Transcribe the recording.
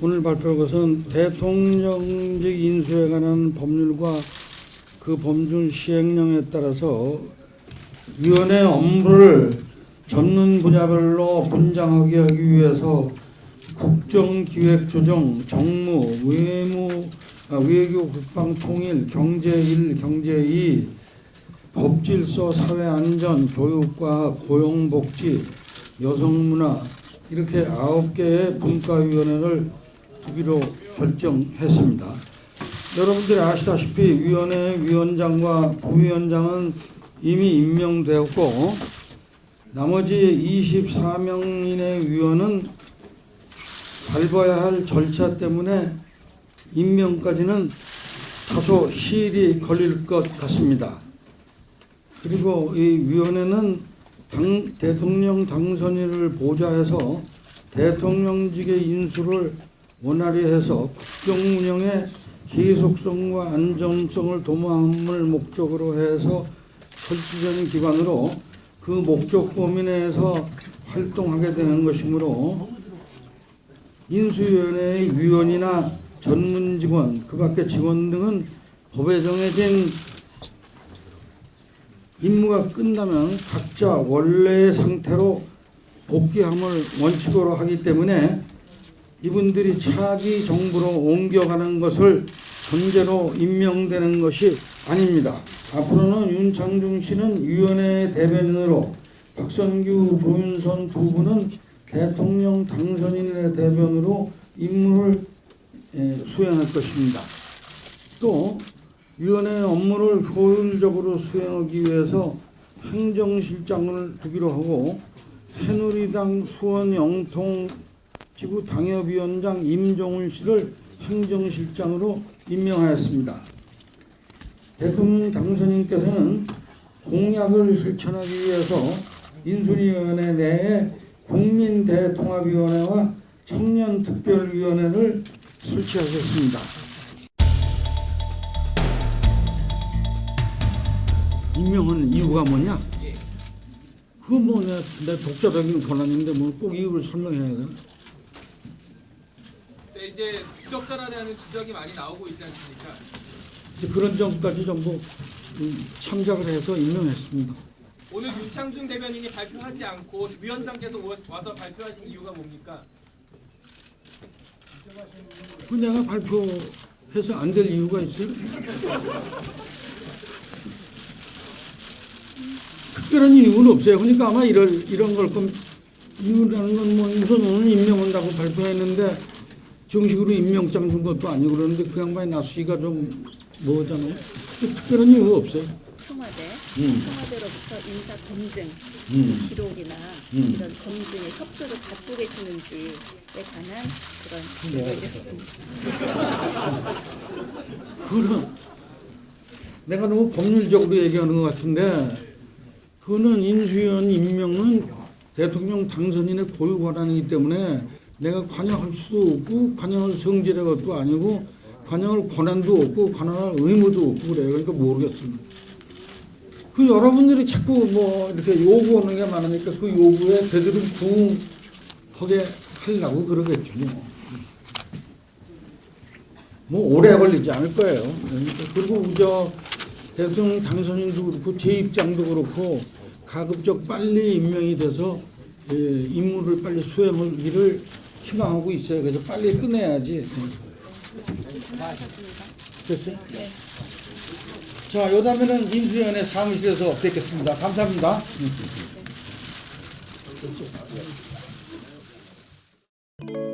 오늘 발표할 것은 대통령직 인수에 관한 법률과 그 법률 시행령에 따라서 위원회 업무를 전문 분야별로 분장하게 하기 위해서 국정기획조정, 정무, 외무, 아, 외교, 국방, 통일, 경제 1, 경제 2, 법질서, 사회안전, 교육과 고용복지, 여성문화 이렇게 아홉 개의 분과위원회를 두기로 결정했습니다. 여러분들이 아시다시피 위원회 위원장과 부위원장은 이미 임명되었고 나머지 24명인의 위원은 밟아야 할 절차 때문에 임명까지는 다소 시일이 걸릴 것 같습니다. 그리고 이 위원회는 당, 대통령 당선인을 보좌해서 대통령직의 인수를 원활히 해서 국정 운영의 계속성과 안정성을 도모함을 목적으로 해서 설치적인 기관으로 그 목적 범위 내에서 활동하게 되는 것이므로 인수위원회의 위원이나 전문 직원, 그 밖의 직원 등은 법에 정해진 임무가 끝나면 각자 원래의 상태로 복귀함을 원칙으로 하기 때문에 이분들이 차기 정부로 옮겨가는 것을 전제로 임명되는 것이 아닙니다. 앞으로는 윤창중 씨는 위원회 대변인으로 박선규, 조윤선 두 분은 대통령 당선인의 대변으로 임무를 에, 수행할 것입니다. 또 위원회 업무를 효율적으로 수행하기 위해서 행정실장을 두기로 하고 새누리당 수원 영통 지구 당협위원장 임종훈 씨를 행정실장으로 임명하였습니다. 대통령 당선인께서는 공약을 실천하기 위해서 인수위원회 내에 국민대통합위원회와 청년특별위원회를 설치하셨습니다. 임명하는 이유가 뭐냐? 그건 뭐 내, 내 독자적인 권한인데 뭐 꼭 이유를 설명해야 되나? 네, 이제 부적절하다는 지적이 많이 나오고 있지 않습니까? 이제 그런 점까지 전부 음, 참작을 해서 임명했습니다. 오늘 윤창중 대변인이 발표하지 않고 위원장께서 와- 와서 발표하신 이유가 뭡니까? 그 내가 발표해서 안 될 이유가 있어요? 특별한 이유는 없어요. 그러니까 아마 이럴, 이런 걸 이유라는 건 뭐 우선 오늘 임명한다고 발표했는데 정식으로 임명장 준 것도 아니고 그러는데 그 양반이 나수기가 좀 뭐잖아요. 그 특별한 이유가 없어요. 청와대, 음. 청와대로부터 인사 검증 음. 기록이나 음. 이런 검증에 협조를 받고 계시는지에 관한 그런 네. 기록이었습니다. 그거는 내가 너무 법률적으로 얘기하는 것 같은데 그거는 인수위원 임명은 대통령 당선인의 고유 권한이기 때문에 내가 관여할 수도 없고 관여할 성질의 것도 아니고 관여할 권한도 없고 관여할 의무도 없고 그래요. 그러니까 모르겠습니다. 그 여러분들이 자꾸 뭐 이렇게 요구하는 게 많으니까 그 요구에 그들은 부응하게 하려고 그러겠죠. 뭐. 뭐 오래 걸리지 않을 거예요. 그러니까 그리고 저 대통령 당선인도 그렇고 제 입장도 그렇고 가급적 빨리 임명이 돼서 예, 임무를 빨리 수행하기를 희망하고 있어요. 그래서 빨리 끝내야지. 됐어요? 네. 자, 요 다음에는 임수연의 사무실에서 뵙겠습니다. 감사합니다. 네. 그렇죠.